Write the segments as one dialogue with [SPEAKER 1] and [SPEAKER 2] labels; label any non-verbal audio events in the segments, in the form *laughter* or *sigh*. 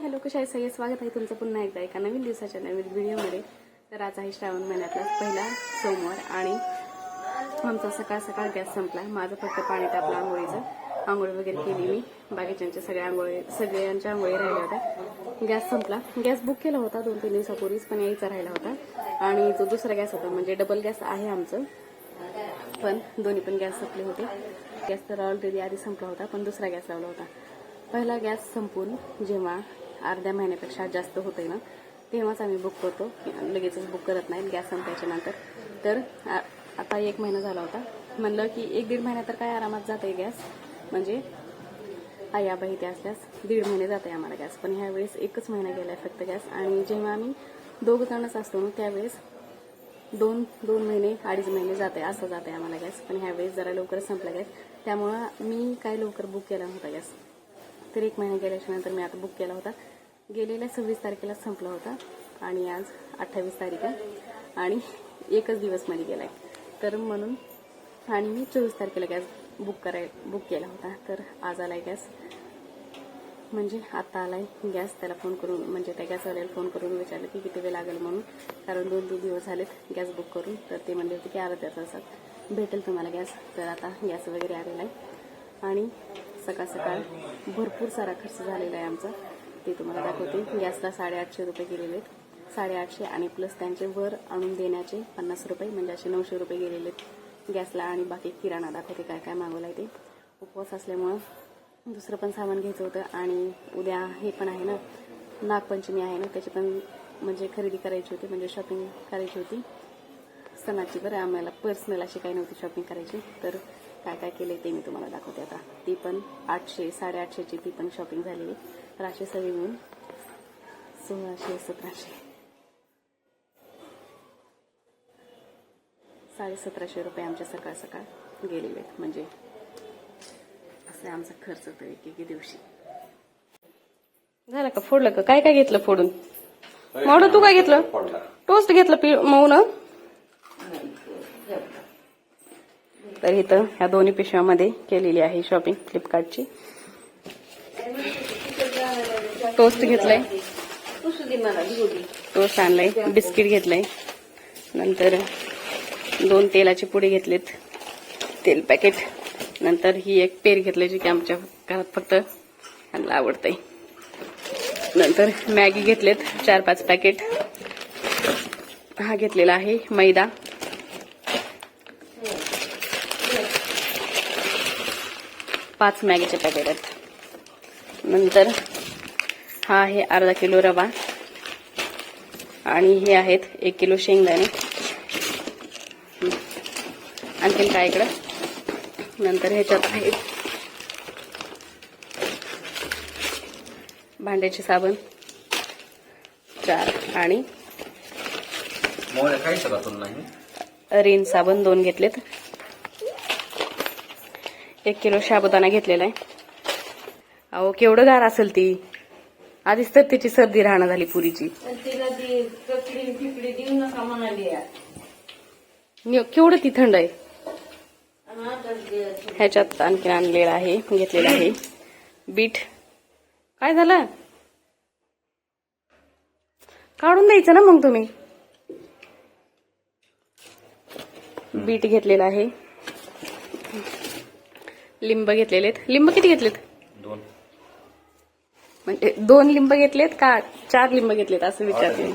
[SPEAKER 1] Hello कशा आहे सगळे स्वागत आहे तुमचं पुन्हा एकदा एका नवीन दिवसाच्या नवीन व्हिडिओमध्ये. तर आज आहे श्रावण महिन्यातला पहिला सोमवार आणि आमचा सकाळ सकाळ गॅस संपला माझं फक्त पाणी तापलं आंघोळीचं. आंघोळ वगैरे केली मी. बाकीच्यांच्या सगळ्या आंघोळी सगळ्यांच्या आंघोळी राहिल्या होत्या. गॅस संपला. गॅस बुक केला होता दोन तीन दिवसापूर्वीच पण यायचा राहिला होता. आणि जो दुसरा गॅस होता म्हणजे डबल गॅस आहे आमचं पण दोन्ही पण गॅस संपले होते. गॅस तर ऑलरेडी आधी संपला होता पण दुसरा गॅस लावला होता. पहिला गॅस संपून जेव्हा अर्ध्या महिन्यापेक्षा जास्त होते ना तेव्हाच आम्ही बुक करतो. लगेचच बुक करत नाही गॅस संपायच्या नंतर. तर आ- आता एक महिना झाला होता. म्हणलं की एक दीड महिना तर काय आरामात जाते गॅस. म्हणजे आई आबा असल्यास दीड महिने जाते आम्हाला गॅस. पण ह्या वेळेस एकच महिना गेलाय फक्त गॅस. आणि जेव्हा आम्ही दोघं जणच असतो ना त्यावेळेस दोन दोन महिने अडीच महिने जाते असं जाते आम्हाला गॅस. पण ह्यावेळेस जरा लवकर संपला गॅस. त्यामुळं मी काय लवकर बुक केला नव्हता गॅस. तर एक महिना गेल्याच्यानंतर मी आता बुक केला होता. गेलेल्या सव्वीस तारखेला संपला होता आणि आज अठ्ठावीस तारीख आहे. आणि एकच दिवसमध्ये आहे तर म्हणून आणि मी चोवीस तारखेला गॅस बुक कराय बुक केला होता. तर आज आलाय गॅस. म्हणजे आता आलाय गॅस. त्याला फोन करून म्हणजे त्या गॅसवाल्याला फोन करून विचारलं की किती वेळ लागेल म्हणून. कारण दोन दोन दिवस झालेत गॅस बुक करून. तर ते म्हणले होते की अर्ध्या तासात भेटेल तुम्हाला गॅस. तर आता गॅस वगैरे आलेला आहे. आणि सकाळ सकाळ? भरपूर सारा खर्च झालेला आहे आमचा. ते तुम्हाला दाखवते. गॅसला साडेआठशे रुपये गेलेले आहेत. साडेआठशे आणि प्लस त्यांचे वर आणून देण्याचे पन्नास रुपये म्हणजे असे नऊशे रुपये गेलेले आहेत. गॅसला आणि बाकी किराणा दाखवते काय काय मागवलं आहे ते. उपवास असल्यामुळं दुसरं पण सामान घ्यायचं होतं आणि उद्या हे पण आहे ना नागपंचमी आहे ना त्याची पण म्हणजे खरेदी करायची होती म्हणजे शॉपिंग करायची होती. सणाची बरं आम्हाला पर्सनल अशी काही नव्हती शॉपिंग करायची. तर काय काय केलंय ते मी तुम्हाला दाखवते आता. ती पण आठशे साडेआठशेची ती पण शॉपिंग झालेली. तर असे सगळे मिळून सोळाशे सतराशे. साडे सतराशे रुपये आमच्या सकाळ सकाळ गेलेले आहेत. म्हणजे असं आमचा खर्च होतो एक एक दिवशी. झालं का फोडलं का? काय काय घेतलं फोडून? मावडं तू काय घेतलं? टोस्ट घेतलं पी मऊन तर इथं ह्या दोन्ही पिशव्यामध्ये केलेली आहे शॉपिंग फ्लिपकार्टची टोस्ट घेतलाय. टोस्ट आणलाय बिस्किट घेतलंय. नंतर दोन तेलाचे पुडे घेतलेत. तेल पॅकेट नंतर ही एक पेर घेतली जी की आमच्या घरात फक्त ह्यांना आवडतंय. नंतर मॅगी घेतलेत चार पाच पॅकेट हा घेतलेला आहे मैदा. पाच मॅगीचे पॅकेट आहेत. नंतर हा आहे अर्धा किलो रवा. आणि हे आहेत एक किलो शेंगदाणे. आणखीन काय इकडं? नंतर ह्याच्यात आहे भांड्याचे साबण. चार. आणि रिन साबण दोन घेतलेत. एक किलो साबुदाणा घेतलेला आहे. अहो केवढं गार असेल ती. आधीच तर तिची सर्दी राहणं झाली पुरीची. केवढं ती थंड आहे. ह्याच्यात आणखी आणलेलं आहे घेतलेलं आहे. बीट. काय झालं? काढून द्यायचं ना मग तुम्ही. बीट घेतलेलं आहे. लिंब घेतलेले आहेत लिंब किती घेतलेत?
[SPEAKER 2] दोन.
[SPEAKER 1] म्हणजे दोन लिंब घेतलेत का चार लिंब घेतलेत असं विचारते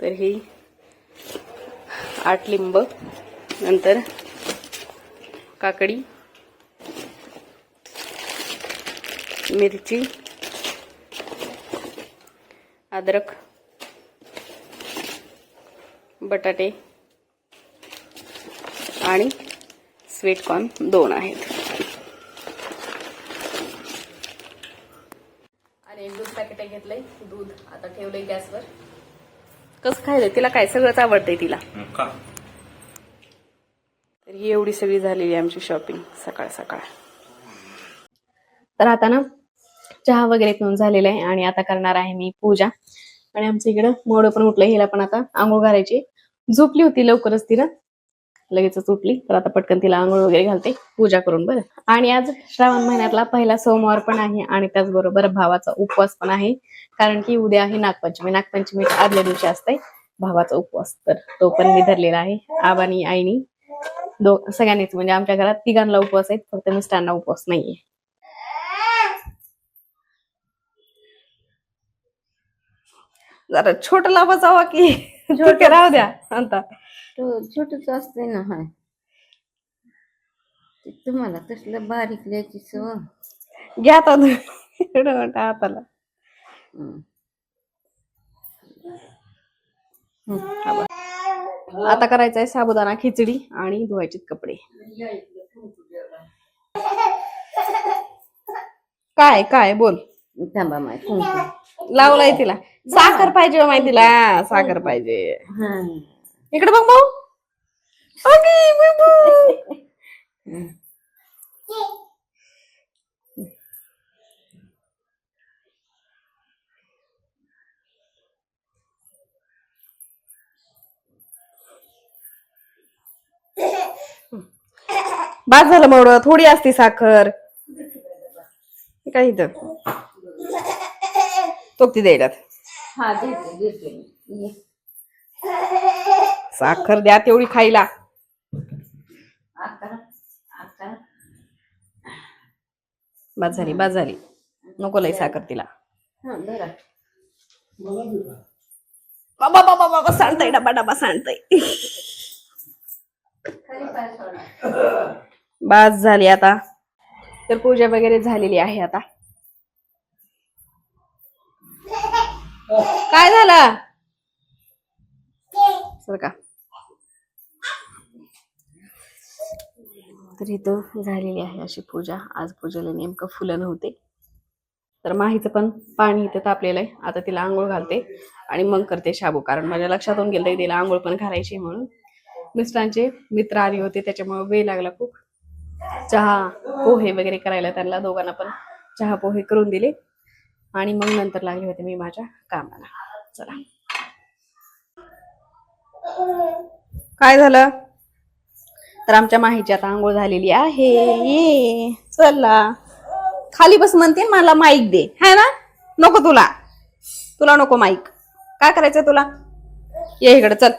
[SPEAKER 1] तर ही आठ लिंब. नंतर काकडी मिरची अद्रक बटाटे आणि स्वीटकॉर्न दोन आहेत आणि एक दूध पॅकेट घेतलंय दूध आता ठेवलंय गॅसवर. कसं खायलंय तिला काय सगळंच आवडतंय तिला. तर ही एवढी सगळी झालेली आहे आमची शॉपिंग सकाळ सकाळ. तर आता ना चहा वगैरे पिऊन झालेला आहे आणि आता करणार आहे मी पूजा. आणि आमच्या इकडं मोड पण उठलंय हिला पण आता आंघोळ घालायची झोपली होती लवकरच तिला लगेचच उठली तर आता पटकन तिला आंघोळ वगैरे घालते. पूजा करून बरं. आणि आज श्रावण महिन्यातला पहिला सोमवार पण आहे आणि त्याचबरोबर भावाचा उपवास पण आहे. कारण की उद्या आहे नागपंचमी. नागपंचमी आदल्या दिवशी असते भावाचा उपवास. तर तो पण मी धरलेला आहे. आबानी आईनी दो सगळ्यांनीच. म्हणजे आमच्या घरात तिघांना उपवास आहेत. फक्त मिस्टरांना उपवास नाहीये. जरा छोट लाभा जावा की. छोटे *laughs* राहू द्या. आता.
[SPEAKER 3] छोटच असते ना हाय. ते तुम्हाला तसलं बारीक लिहायची सवय?
[SPEAKER 1] घ्या हाताला.
[SPEAKER 3] हं.
[SPEAKER 1] हा. आता करायचंय साबुदाणा खिचडी आणि धुवायचे कपडे. काय काय? बोल.
[SPEAKER 3] थांबा
[SPEAKER 1] लावलाय तिला. साखर पाहिजे हो माहिती तिला साखर पाहिजे.
[SPEAKER 3] हा.
[SPEAKER 1] इकडे बघ भाऊ. अगे बाद झालं मग थोडी असते साखर. काही तर इथं? तो ती द्यायला
[SPEAKER 3] हा देते देते.
[SPEAKER 1] साखर द्या तेवढी खायला. बाद झाली बाद झाली नको लय साखर तिला.
[SPEAKER 3] हा
[SPEAKER 1] बाबा बाबा बाबा सांडताय डबा डबा सांडताय. बास झाली आता. तर पूजा वगैरे झालेली आहे आता. काय झालं? सर का? तर इथं झालेली आहे अशी पूजा. आज पूजेला नेमकं फुलं नव्हते. तर माहीचं पण पाणी इथं तापलेलं आहे. आता तिला आंघोळ घालते आणि मग करते शाबू. कारण माझ्या लक्षातून गेलं तिला आंघोळ पण घालायची म्हणून. मिस्टरांचे मित्र आले होते त्याच्यामुळे वेळ लागला खूप. चहा पोहे वगैरे करायला त्यांना दोघांना पण चहा पोहे करून दिले. आणि मग नंतर लागले होते मी माझ्या कामाला. चला. काय झालं? तर आमच्या माहीची आता आंघोळ झालेली आहे. ये. चला. खाली बस म्हणते मला माईक दे. है ना? नको तुला. तुला नको माईक काय करायचं तुला? ये इकडे चल.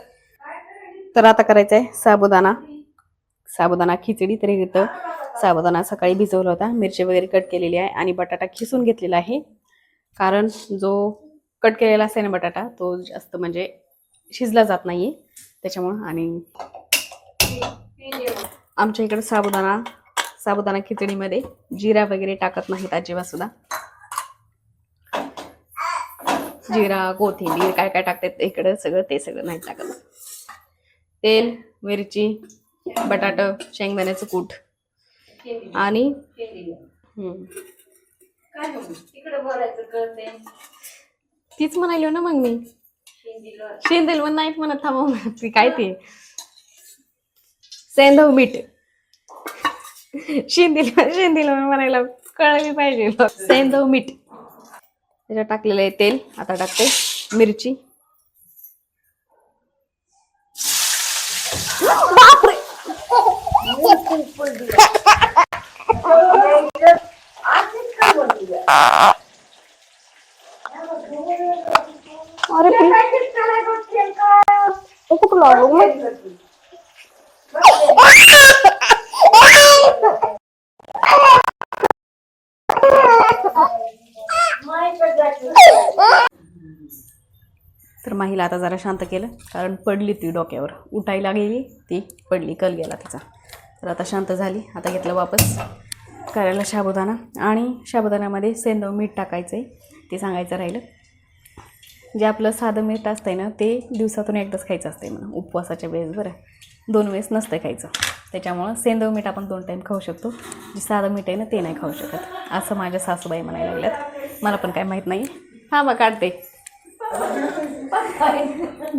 [SPEAKER 1] तर आता करायचंय साबुदाणा. साबुदाणा खिचडी तरी इथं साबुदाणा सकाळी भिजवला होता. मिरची वगैरे कट केलेली आहे आणि बटाटा खिसून घेतलेला आहे. कारण जो कट केलेला असते ना बटाटा तो जास्त म्हणजे शिजला जात नाही त्याच्यामुळं आणि आमच्या इकडे साबुदाणा साबुदाणा खिचडीमध्ये जिरा वगैरे टाकत नाहीत अजिबात सुद्धा. जिरा कोथिंबीर काय काय टाकतात इकडं सगळं ते सगळं नाही टाकत. तेल मिरची बटाट शेंगदाण्याचं कूट आणि तीच म्हणाली ना मग मी. शेंदेल पण नाहीत म्हणत थांबव ती काय ते? सेंधव मीठ. शेंदील शेंदील म्हणायला कळली पाहिजे सेंधव मीठ. त्याच्यात टाकलेलं आहे तेल. आता टाकते. मिरची. बापरे! अरे कुठं लागलो मग तर माहीला आता जरा शांत केलं कारण पडली ती डोक्यावर. उठायला गेली ती पडली कल गेला तिचा. तर आता शांत झाली आता घेतलं वापस. करायला साबुदाणा आणि साबुदाण्यामध्ये सेंदव मीठ टाकायचं आहे ते सांगायचं राहिलं. जे आपलं साधं मीठ असतंय ना ते दिवसातून एकदाच खायचं असतंय म्हणून उपवासाच्या वेळेस बरं. दोन वेळेस नसतं खायचं. त्याच्यामुळं सेंदव मीठ आपण दोन टाईम खाऊ शकतो. जे साधं मीठ आहे ना ते नाही खाऊ शकत. असं माझ्या सासूबाई म्हणायला लागल्यात. मला पण काय माहीत नाही. हां मग काढते.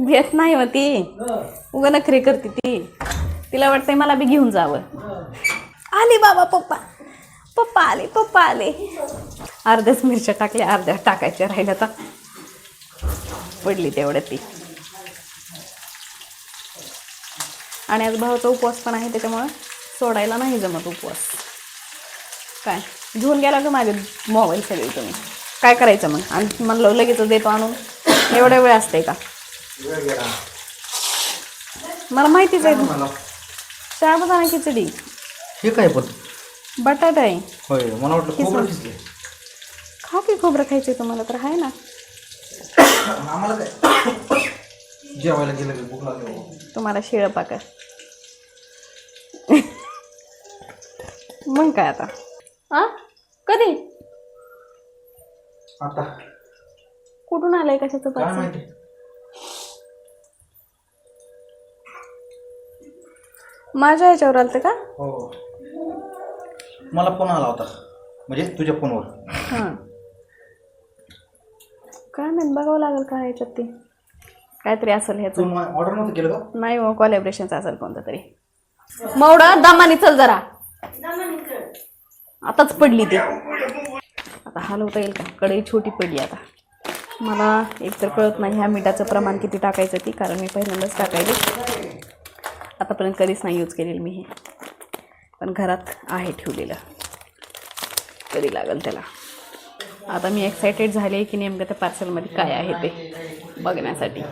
[SPEAKER 1] घेत नाही मग ती. उगा नखरे करते ती. तिला वाटतंय मला बी घेऊन जावं. आले बाबा पप्पा. पप्पा आले पप्पा आले. अर्ध्याच मिरच्या टाकल्या अर्ध्या टाकायच्या राहिल्या तर पडली तेवढ्या ती. आणि आज भावाचा उपवास पण आहे त्याच्यामुळं सोडायला नाही जमत उपवास. काय? घेऊन गेला का माझे मोबाईल सगळे तुम्ही? काय करायचं मग? आणि म्हणलं लगेच देतो आणून. एवढा वेळ असते का? मला माहितीच आहे. शाबुदाणा खिचडी.
[SPEAKER 2] हे काय पण?
[SPEAKER 1] बटाटा आहे.
[SPEAKER 2] होय मला वाटलं
[SPEAKER 1] खा की खोबरं खायचंय तुम्हाला तर आहे ना.
[SPEAKER 2] आम्हाला काय? जेवायला गेलं की? भूक लागली
[SPEAKER 1] तुम्हाला शिळं पाकर मग काय आता? आ? कधी?
[SPEAKER 2] आता.
[SPEAKER 1] कुठून आलंय कशाचं
[SPEAKER 2] काय
[SPEAKER 1] पार्सल
[SPEAKER 2] माहिती?
[SPEAKER 1] माझ्या ह्याच्यावर आलं का?
[SPEAKER 2] हो. मला फोन आला होता. म्हणजे तुझ्या फोनवर.
[SPEAKER 1] हां. काय नाही बघावं लागेल का ह्याच्यात ते. काहीतरी असेल
[SPEAKER 2] तू
[SPEAKER 1] ह्याचं
[SPEAKER 2] ऑर्डर नव्हतं केलं का?
[SPEAKER 1] नाही हो कॉलॅबरेशनचं असेल कोणतं तरी. मवडा दमानी चल जरा. आताच पडली ती. आता हलवता येईल का? कढई छोटी पडली आता. मला एकतर कळत नाही ह्या मिठाचं प्रमाण किती टाकायचं ती कारण मी पहिल्यांदाच टाकायचे आतापर्यंत कधीच नाही यूज केलेलं मी हे. पण घरात आहे ठेवलेलं. कधी लागेल त्याला. आता मी एक्सायटेड झाले की नेमकं त्या पार्सलमध्ये काय आहे ते बघण्यासाठी.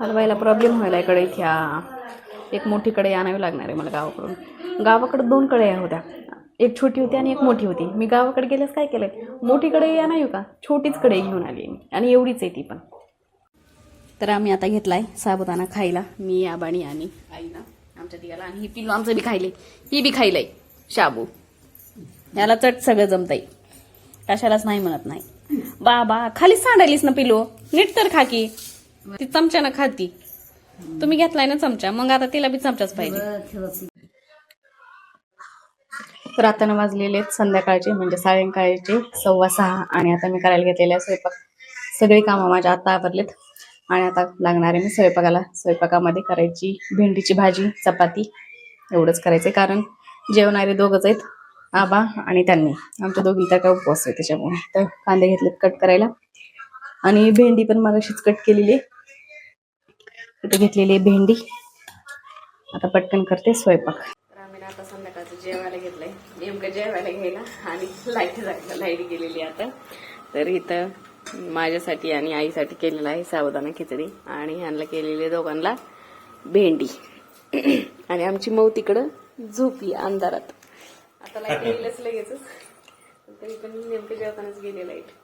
[SPEAKER 1] हलवायला प्रॉब्लेम व्हायला आहे कढईत एक मोठी कढई आणावी लागणार आहे मला गावाकडून. गावाकडं दोन कढया होत्या एक छोटी होती आणि एक मोठी होती. मी गावाकडे गेल्यास काय केलंय? मोठी कढई आणावी का? छोटीच कढई घेऊन आली मी. आणि एवढीच आहे ती पण. तर आम्ही आता घेतलाय साबुदाणा खायला. मी आबाणी आणि आईला आमच्या तिघाला आणि ही पिल्लू आमचं बी खायले. ही बी खायलंय. शाबू. याला चट सगळं जमतंय. कशालाच नाही म्हणत नाही. बाबा खाली सांडायलीस ना पिलो नीट तर खा की. ती चमच्यानं खाती. तुम्ही घेतलाय ना चमचा मग आता तिला बी चमचाच पाहिजे. तर आता ना वाजलेले आहेत संध्याकाळचे म्हणजे सायंकाळचे सव्वा सहा आणि आता मी करायला घेतलेले स्वयंपाक. सगळी कामं माझ्या आता आवरलेत. आणि आता लागणार आहे मी स्वयंपाकाला. स्वयंपाकामध्ये करायची भेंडीची भाजी चपाती एवढंच करायचं कारण जेवणारे दोघंच आहेत आबा आणि त्यांनी. आमच्या दोघी तर काय उपवास आहे त्याच्यामुळे. तर कांदे घेतलेत कट करायला. आणि भेंडी पण मगाशीच कट केलेली आहे. इथे घेतलेली आहे भेंडी. आता पटकन करते स्वयंपाक. तर आम्ही आता संध्याकाळचं जेवायला घेतलंय. नेमकं जेवायला घ्यायला आणि लाइट जायला लाइट गेलेली आता. तर इथं माझ्यासाठी आणि आईसाठी केलेलं आहे साबुदाणा खिचडी आणि ह्यांना केलेली दोघांना भेंडी. आणि आमची मऊ तिकडं झोपली अंधारात. आता लाइट गेलेलंच लगेचच. तरी पण नेमकं जेवतानाच गेले लाइट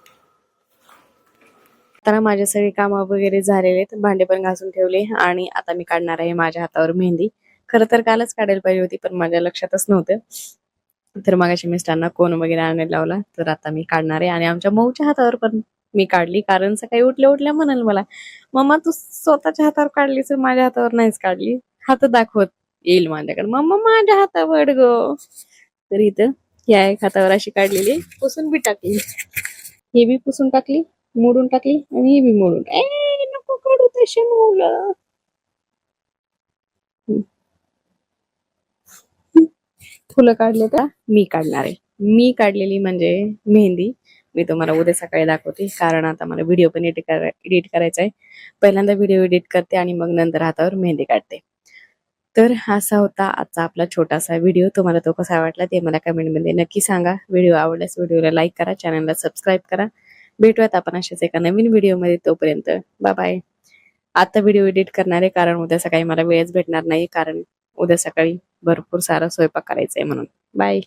[SPEAKER 1] आता माझे सगळे कामं वगैरे झालेले आहेत. भांडे पण घासून ठेवले आणि आता मी काढणार आहे माझ्या हातावर मेहंदी. खरं तर कालच काढायला पाहिजे होती पण माझ्या लक्षातच नव्हतं. तर मगाशी मिस्टरांना कोण वगैरे आणायला लावला तर आता मी काढणार आहे. आणि आमच्या मऊच्या हातावर पण मी काढली कारण सकाळी उठल्या उठल्या म्हणाल मला मम्मा तू स्वतःच्या हातावर काढली तर माझ्या हातावर नाहीच काढली. हात दाखवत येईल माझ्याकडे. मम्मा माझ्या हातावर ग. तर इथं या एक हातावर अशी काढलेली पुसून बी टाकली. हे बी पुसून टाकली. मोडून टाकली आणि हे बी मोडून ए नको काढू तसे मुलं. फुलं काढले तर मी काढणार आहे. मी काढलेली म्हणजे मेहंदी. मी तुम्हाला उद्या सकाळी दाखवते कारण आता मला व्हिडिओ पण एडिट करा एडिट करायचा आहे पहिल्यांदा व्हिडिओ एडिट करते आणि मग नंतर हातावर मेहंदी काढते. तर असा होता आजचा आपला छोटासा व्हिडिओ तुम्हाला तो कसा वाटला ते मला कमेंटमध्ये नक्की सांगा. व्हिडिओ आवडल्यास व्हिडिओला लाईक करा चॅनलला सबस्क्राईब करा. भेटूयात आपण अशाच एका नवीन व्हिडिओमध्ये तोपर्यंत. बाय बाय आता व्हिडिओ एडिट करणार आहे कारण उद्या सकाळी मला वेळच भेटणार नाही कारण उद्या सकाळी भरपूर सारा स्वयंपाक करायचा आहे म्हणून. बाय